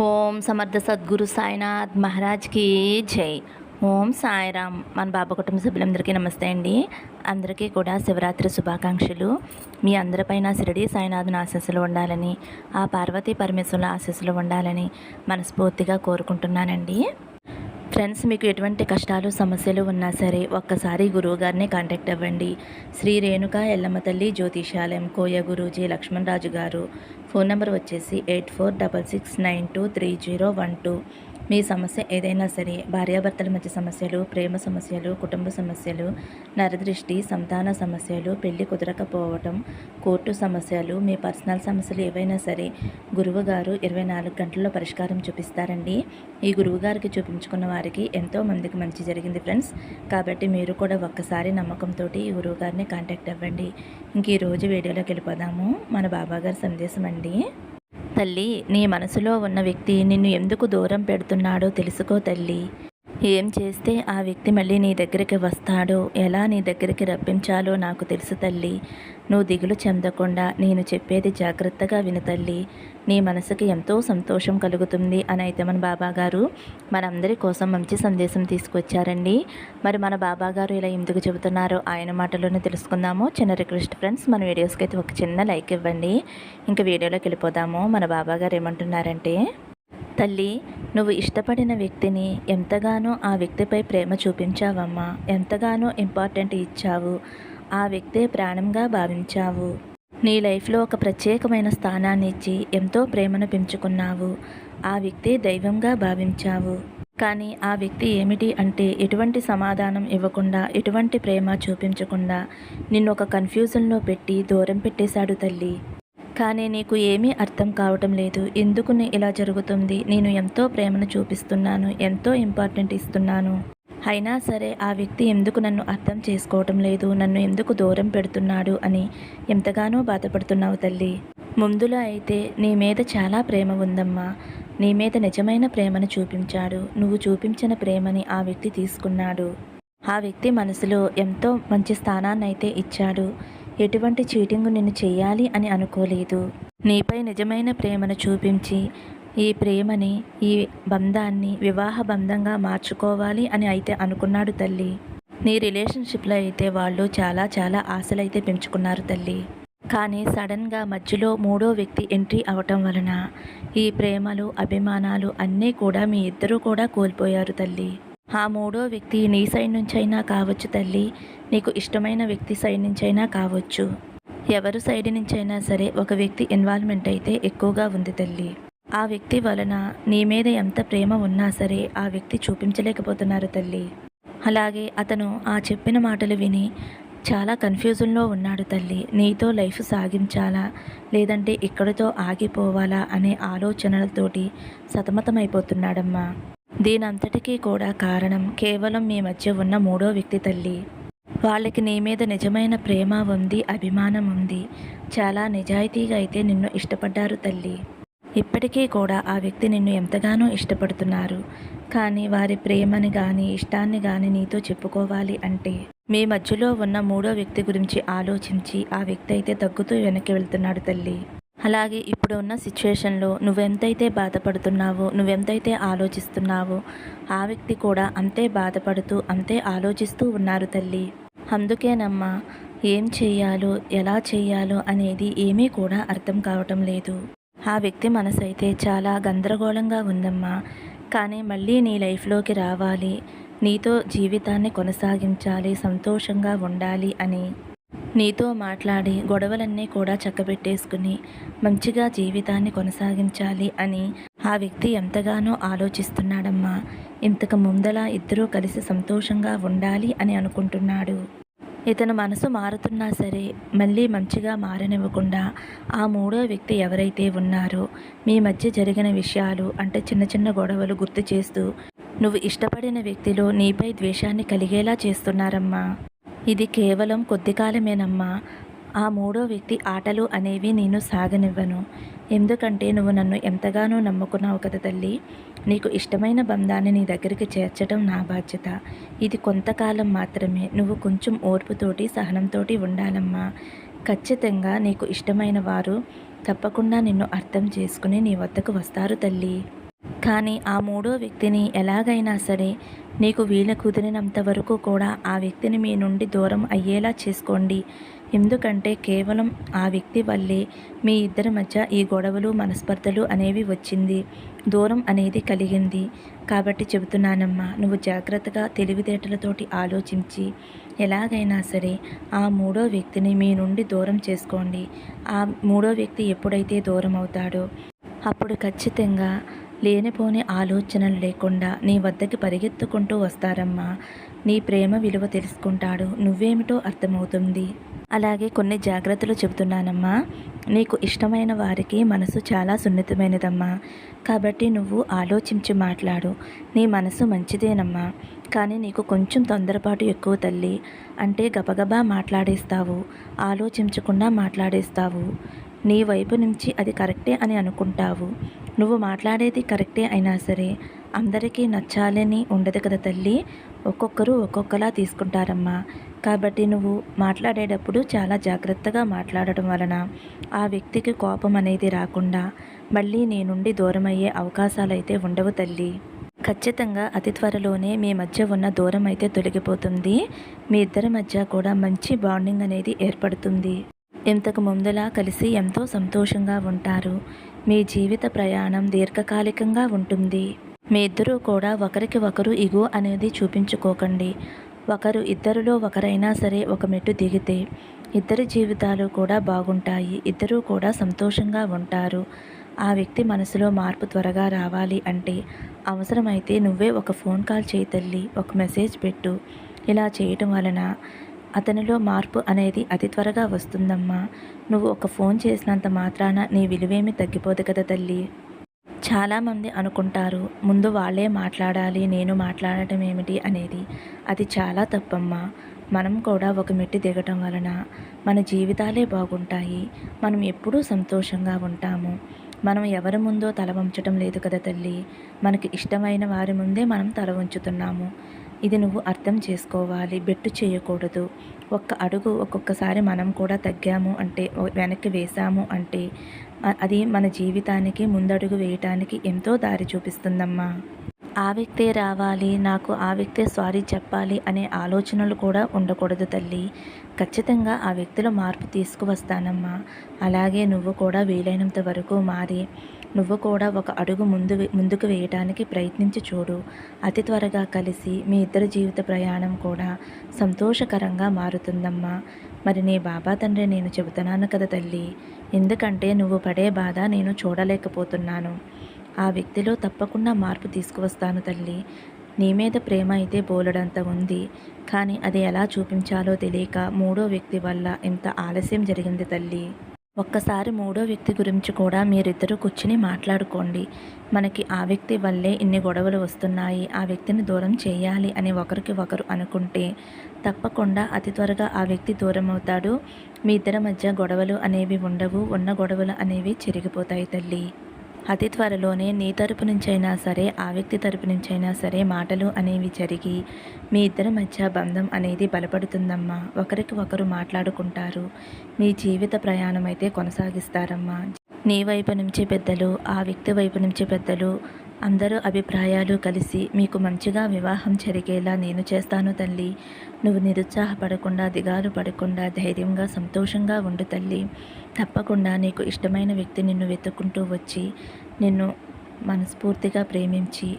ఓం సమర్థ సద్గురు సాయినాథ్ మహారాజ్కి జై. ఓం సాయిరామ్. మన బాబా కుటుంబ సభ్యులందరికీ నమస్తే అండి. అందరికీ కూడా శివరాత్రి శుభాకాంక్షలు. మీ అందరిపైన శిరడి సాయినాథుని ఆశీస్సులు ఉండాలని ఆ పార్వతీ పరమేశ్వరుల ఆశీస్సులు ఉండాలని మనస్ఫూర్తిగా కోరుకుంటున్నానండి. ఫ్రెండ్స్ మీకు ఎటువంటి కష్టాలు సమస్యలు ఉన్నా సరే ఒక్కసారి గురువు గారిని కాంటాక్ట్ అవ్వండి. శ్రీ రేణుక ఎల్లమ్మ తల్లి జ్యోతిషాలయం కోయ గురూజీ లక్ష్మణరాజు గారు. ఫోన్ నెంబర్ వచ్చేసి eight four double six nine two three zero one two. మీ సమస్య ఏదైనా సరే భార్యాభర్తల మధ్య సమస్యలు ప్రేమ సమస్యలు కుటుంబ సమస్యలు నరదృష్టి సంతాన సమస్యలు పెళ్ళి కుదరకపోవటం కోర్టు సమస్యలు మీ పర్సనల్ సమస్యలు ఏవైనా సరే గురువు గారు ఇరవై నాలుగు గంటల్లో పరిష్కారం చూపిస్తారండి. ఈ గురువు గారికి చూపించుకున్న వారికి ఎంతో మందికి మంచి జరిగింది ఫ్రెండ్స్. కాబట్టి మీరు కూడా ఒక్కసారి నమ్మకంతో ఈ గురువు గారిని కాంటాక్ట్ అవ్వండి. ఇంక ఈరోజు వీడియోలోకి వెళ్ళిపోదాము. మన బాబాగారి సందేశం అండి. తల్లి నీ మనసులో ఉన్న వ్యక్తి నిన్ను ఎందుకు దూరం పెడుతున్నాడో తెలుసుకో తల్లి. ఏం చేస్తే ఆ వ్యక్తి మళ్ళీ నీ దగ్గరికి వస్తాడో ఎలా నీ దగ్గరికి రప్పించాలో నాకు తెలుసు తల్లి. నువ్వు దిగులు చెందకుండా నేను చెప్పేది జాగ్రత్తగా విను తల్లి. నీ మనసుకి ఎంతో సంతోషం కలుగుతుంది అని అయితే మన బాబాగారు మనందరి కోసం మంచి సందేశం తీసుకొచ్చారండి. మరి మన బాబాగారు ఇలా ఎందుకు చెబుతున్నారో ఆయన మాటలోనే తెలుసుకుందాము. చిన్న రిక్వెస్ట్ ఫ్రెండ్స్ మన వీడియోస్కి అయితే ఒక చిన్న లైక్ ఇవ్వండి. ఇంకా వీడియోలోకి వెళ్ళిపోదాము. మన బాబాగారు ఏమంటున్నారంటే తల్లి నువ్వు ఇష్టపడిన వ్యక్తిని ఎంతగానో ఆ వ్యక్తిపై ప్రేమ చూపించావమ్మా. ఎంతగానో ఇంపార్టెంట్ ఇచ్చావు. ఆ వ్యక్తే ప్రాణంగా భావించావు. నీ లైఫ్లో ఒక ప్రత్యేకమైన స్థానాన్ని ఇచ్చి ఎంతో ప్రేమను పెంచుకున్నావు. ఆ వ్యక్తి దైవంగా భావించావు. కానీ ఆ వ్యక్తి ఏమిటి అంటే ఎటువంటి సమాధానం ఇవ్వకుండా ఎటువంటి ప్రేమ చూపించకుండా నిన్ను ఒక కన్ఫ్యూజన్లో పెట్టి దూరం పెట్టేశాడు తల్లి. కానీ నీకు ఏమీ అర్థం కావటం లేదు. ఎందుకు నీ ఇలా జరుగుతుంది? నేను ఎంతో ప్రేమను చూపిస్తున్నాను ఎంతో ఇంపార్టెంట్ ఇస్తున్నాను. అయినా సరే ఆ వ్యక్తి ఎందుకు నన్ను అర్థం చేసుకోవటం లేదు? నన్ను ఎందుకు దూరం పెడుతున్నాడు అని ఎంతగానో బాధపడుతున్నావు తల్లి. ముందులో అయితే నీ మీద చాలా ప్రేమ ఉందమ్మా. నీ మీద నిజమైన ప్రేమను చూపించాడు. నువ్వు చూపించిన ప్రేమని ఆ వ్యక్తి తీసుకున్నాడు. ఆ వ్యక్తి మనసులో ఎంతో మంచి స్థానాన్ని అయితే ఇచ్చాడు. ఎటువంటి చీటింగ్ నేను చేయాలి అని అనుకోలేదు. నీపై నిజమైన ప్రేమను చూపించి ఈ ప్రేమని ఈ బంధాన్ని వివాహ బంధంగా మార్చుకోవాలి అని అయితే అనుకున్నాడు తల్లి. నీ రిలేషన్షిప్లో అయితే వాళ్ళు చాలా చాలా ఆశలైతే పెంచుకున్నారు తల్లి. కానీ సడన్గా మధ్యలో మూడో వ్యక్తి ఎంట్రీ అవటం వలన ఈ ప్రేమలు అభిమానాలు అన్నీ కూడా మీ ఇద్దరూ కూడా కోల్పోయారు తల్లి. ఆ మూడో వ్యక్తి నీ సైడ్ నుంచైనా కావచ్చు తల్లి. నీకు ఇష్టమైన వ్యక్తి సైడ్ నుంచైనా కావచ్చు. ఎవరు సైడ్ నుంచైనా సరే ఒక వ్యక్తి ఇన్వాల్వ్మెంట్ అయితే ఎక్కువగా ఉంది తల్లి. ఆ వ్యక్తి వలన నీ మీద ఎంత ప్రేమ ఉన్నా సరే ఆ వ్యక్తి చూపించలేకపోతున్నారు తల్లి. అలాగే అతను ఆ చెప్పిన మాటలు విని చాలా కన్ఫ్యూజన్లో ఉన్నాడు తల్లి. నీతో లైఫ్ సాగించాలా? లేదంటే ఇక్కడితో ఆగిపోవాలా? అనే ఆలోచనలతోటి సతమతమైపోతున్నాడమ్మా. దీనంతటికీ కూడా కారణం కేవలం మీ మధ్య ఉన్న మూడో వ్యక్తి తల్లి. వాళ్ళకి నీ మీద నిజమైన ప్రేమ ఉంది అభిమానం ఉంది. చాలా నిజాయితీగా అయితే నిన్ను ఇష్టపడ్డారు తల్లి. ఇప్పటికీ కూడా ఆ వ్యక్తి నిన్ను ఎంతగానో ఇష్టపడుతున్నారు. కానీ వారి ప్రేమని కానీ ఇష్టాన్ని కానీ నీతో చెప్పుకోవాలి అంటే మీ మధ్యలో ఉన్న మూడో వ్యక్తి గురించి ఆలోచించి ఆ వ్యక్తి అయితే తగ్గుతూ వెనక్కి వెళ్తున్నాడు తల్లి. అలాగే ఇప్పుడు ఉన్న సిచ్యువేషన్లో నువ్వెంతైతే బాధపడుతున్నావో నువ్వెంతైతే ఆలోచిస్తున్నావో ఆ వ్యక్తి కూడా అంతే బాధపడుతూ అంతే ఆలోచిస్తూ ఉన్నారు తల్లి. అందుకేనమ్మా ఏం చేయాలో ఎలా చేయాలో అనేది ఏమీ కూడా అర్థం కావటం లేదు. ఆ వ్యక్తి మనసు అయితే చాలా గందరగోళంగా ఉందమ్మా. కానీ మళ్ళీ నీ లైఫ్లోకి రావాలి నీతో జీవితాన్ని కొనసాగించాలి సంతోషంగా ఉండాలి అని. నీతో మాట్లాడి గొడవలన్నీ కూడా చక్కబెట్టేసుకుని మంచిగా జీవితాన్ని కొనసాగించాలి అని ఆ వ్యక్తి ఎంతగానో ఆలోచిస్తున్నాడమ్మా. ఇంతకు ముందలా ఇద్దరూ కలిసి సంతోషంగా ఉండాలి అని అనుకుంటున్నాడు. ఇతను మనసు మారుతున్నా సరే మళ్ళీ మంచిగా మారనివ్వకుండా ఆ మూడో వ్యక్తి ఎవరైతే ఉన్నారో మీ మధ్య జరిగిన విషయాలు అంటే చిన్న చిన్న గొడవలు గుర్తు చేస్తూ నువ్వు ఇష్టపడిన వ్యక్తిలో నీపై ద్వేషాన్ని కలిగేలా చేస్తున్నారమ్మా. ఇది కేవలం కొద్ది కాలమేనమ్మా. ఆ మూడో వ్యక్తి ఆటలు అనేవి నేను సాగనివ్వను. ఎందుకంటే నువ్వు నన్ను ఎంతగానో నమ్ముకున్నావు కదా తల్లి. నీకు ఇష్టమైన బంధాన్ని నీ దగ్గరికి చేర్చడం నా బాధ్యత. ఇది కొంతకాలం మాత్రమే. నువ్వు కొంచెం ఓర్పుతోటి సహనంతోటి ఉండాలమ్మా. ఖచ్చితంగా నీకు ఇష్టమైన వారు తప్పకుండా నిన్ను అర్థం చేసుకుని నీ వద్దకు వస్తారు తల్లి. కానీ ఆ మూడో వ్యక్తిని ఎలాగైనా సరే నీకు వీలు కుదిరినంత వరకు కూడా ఆ వ్యక్తిని మీ నుండి దూరం అయ్యేలా చేసుకోండి. ఎందుకంటే కేవలం ఆ వ్యక్తి వల్లే మీ ఇద్దరి మధ్య ఈ గొడవలు మనస్పర్ధలు అనేవి వచ్చింది. దూరం అనేది కలిగింది. కాబట్టి చెబుతున్నానమ్మా నువ్వు జాగ్రత్తగా తెలివితేటలతోటి ఆలోచించి ఎలాగైనా సరే ఆ మూడో వ్యక్తిని మీ నుండి దూరం చేసుకోండి. ఆ మూడో వ్యక్తి ఎప్పుడైతే దూరం అవుతాడో అప్పుడు ఖచ్చితంగా లేనిపోని ఆలోచనలు లేకుండా నీ వద్దకి పరిగెత్తుకుంటూ వస్తారమ్మా. నీ ప్రేమ విలువ తెలుసుకుంటాడు. నువ్వేమిటో అర్థమవుతుంది. అలాగే కొన్ని జాగ్రత్తలు చెబుతున్నానమ్మా. నీకు ఇష్టమైన వారికి మనసు చాలా సున్నితమైనదమ్మా. కాబట్టి నువ్వు ఆలోచించి మాట్లాడు. నీ మనసు మంచిదేనమ్మా. కానీ నీకు కొంచెం తొందరపాటు ఎక్కువ తల్లి. అంటే గబగబా మాట్లాడేస్తావు. ఆలోచించకుండా మాట్లాడేస్తావు. నీ వైపు నుంచి అది కరెక్టే అని అనుకుంటావు. నువ్వు మాట్లాడేది కరెక్టే అయినా సరే అందరికీ నచ్చాలని ఉండదు కదా తల్లి? ఒక్కొక్కరు ఒక్కొక్కలా తీసుకుంటారమ్మా. కాబట్టి నువ్వు మాట్లాడేటప్పుడు చాలా జాగ్రత్తగా మాట్లాడటం వలన ఆ వ్యక్తికి కోపం అనేది రాకుండా మళ్ళీ నీ నుండి దూరం అయ్యే అవకాశాలు అయితే ఉండవు తల్లి. ఖచ్చితంగా అతి త్వరలోనే మీ మధ్య ఉన్న దూరం అయితే తొలగిపోతుంది. మీ ఇద్దరి మధ్య కూడా మంచి బాండింగ్ అనేది ఏర్పడుతుంది. ఇంతకు ముందులా కలిసి ఎంతో సంతోషంగా ఉంటారు. మీ జీవిత ప్రయాణం దీర్ఘకాలికంగా ఉంటుంది. మీ ఇద్దరూ కూడా ఒకరికి ఒకరు ఇగో అనేది చూపించుకోకండి. ఒకరు ఇద్దరిలో ఒకరైనా సరే ఒక మెట్టు దిగితే ఇద్దరి జీవితాలు కూడా బాగుంటాయి. ఇద్దరూ కూడా సంతోషంగా ఉంటారు. ఆ వ్యక్తి మనసులో మార్పు త్వరగా రావాలి అంటే అవసరమైతే నువ్వే ఒక ఫోన్ కాల్ చేయి తల్లి ఒక మెసేజ్ పెట్టు. ఇలా చేయటం వలన అతనిలో మార్పు అనేది అతి త్వరగా వస్తుందమ్మా. నువ్వు ఒక ఫోన్ చేసినంత మాత్రాన నీ విలువేమి తగ్గిపోదు కదా తల్లి. చాలామంది అనుకుంటారు ముందు వాళ్ళే మాట్లాడాలి నేను మాట్లాడటం ఏమిటి అనేది. అది చాలా తప్పమ్మా. మనం కూడా ఒక మెట్టి దిగటం వలన మన జీవితాలే బాగుంటాయి. మనం ఎప్పుడూ సంతోషంగా ఉంటాము. మనం ఎవరి ముందో తల వంచటం లేదు కదా తల్లి. మనకి ఇష్టమైన వారి ముందే మనం తల వంచుతున్నాము. ఇది నువ్వు అర్థం చేసుకోవాలి. బెట్టు చేయకూడదు. ఒక్క అడుగు ఒక్కొక్కసారి మనం కూడా తగ్గాము అంటే వెనక్కి వేసాము అంటే అది మన జీవితానికి ముందడుగు వేయటానికి ఎంతో దారి చూపిస్తుందమ్మా. ఆ వ్యక్తే రావాలి నాకు ఆ వ్యక్తే సారీ చెప్పాలి అనే ఆలోచనలు కూడా ఉండకూడదు తల్లి. ఖచ్చితంగా ఆ వ్యక్తిలో మార్పు తీసుకువస్తానమ్మా. అలాగే నువ్వు కూడా వీలైనంత వరకు మారి నువ్వు కూడా ఒక అడుగు ముందు ముందుకు వేయటానికి ప్రయత్నించి చూడు. అతి త్వరగా కలిసి మీ ఇద్దరి జీవిత ప్రయాణం కూడా సంతోషకరంగా మారుతుందమ్మా. మరి నీ బాబా తండ్రి నేను చెబుతున్నాను కదా తల్లి. ఎందుకంటే నువ్వు పడే బాధ నేను చూడలేకపోతున్నాను. ఆ వ్యక్తిలో తప్పకుండా మార్పు తీసుకువస్తాను తల్లి. నీ మీద ప్రేమ అయితే బోలెడంత ఉంది. కానీ అది ఎలా చూపించాలో తెలియక మూడో వ్యక్తి వల్ల ఇంత ఆలస్యం జరిగింది తల్లి. ఒక్కసారి మూడో వ్యక్తి గురించి కూడా మీరిద్దరూ కూర్చుని మాట్లాడుకోండి. మనకి ఆ వ్యక్తి వల్లే ఇన్ని గొడవలు వస్తున్నాయి. ఆ వ్యక్తిని దూరం చేయాలి అని ఒకరికి ఒకరు అనుకుంటే తప్పకుండా అతి త్వరగా ఆ వ్యక్తి దూరం అవుతాడు మీ ఇద్దరి మధ్య గొడవలు అనేవి ఉండవు. ఉన్న గొడవలు అనేవి చెరిగిపోతాయి తల్లి. అతి త్వరలోనే నీ తరపు నుంచైనా సరే ఆ వ్యక్తి తరపు నుంచైనా సరే మాటలు అనేవి జరిగి మీ ఇద్దరి మధ్య బంధం అనేది బలపడుతుందమ్మా. ఒకరికి ఒకరు మాట్లాడుకుంటారు. మీ జీవిత ప్రయాణం అయితే కొనసాగిస్తారమ్మా. నీ వైపు నుంచి పెద్దలు ఆ వ్యక్తి వైపు నుంచి పెద్దలు అందరూ అభిప్రాయాలు కలిసి మీకు మంచిగా వివాహం జరిగేలా నేను చేస్తాను తల్లి. నువ్వు నిరుత్సాహపడకుండా దిగాలు పడకుండా ధైర్యంగా సంతోషంగా ఉండు తల్లి. తప్పకుండా నీకు ఇష్టమైన వ్యక్తి నిన్ను వెతుక్కుంటూ వచ్చి నిన్ను మనస్ఫూర్తిగా ప్రేమించి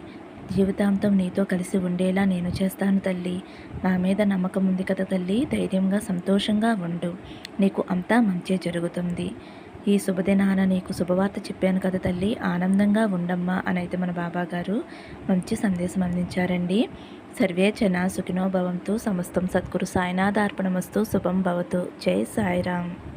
జీవితాంతం నీతో కలిసి ఉండేలా నేను చేస్తాను తల్లి. నా మీద నమ్మకం ఉంది కదా తల్లి. ధైర్యంగా సంతోషంగా ఉండు. నీకు అంతా మంచి జరుగుతుంది. ఈ శుభదినాన నీకు శుభవార్త చెప్పాను కదా తల్లి. ఆనందంగా ఉండమ్మా అని అయితే మన బాబా గారు మంచి సందేశం అందించారండి. సర్వే జన సుఖినోభవంతు సమస్తం సద్గురు సాయినాథార్పణమస్తు. శుభం భవతు. జై సాయిరామ్.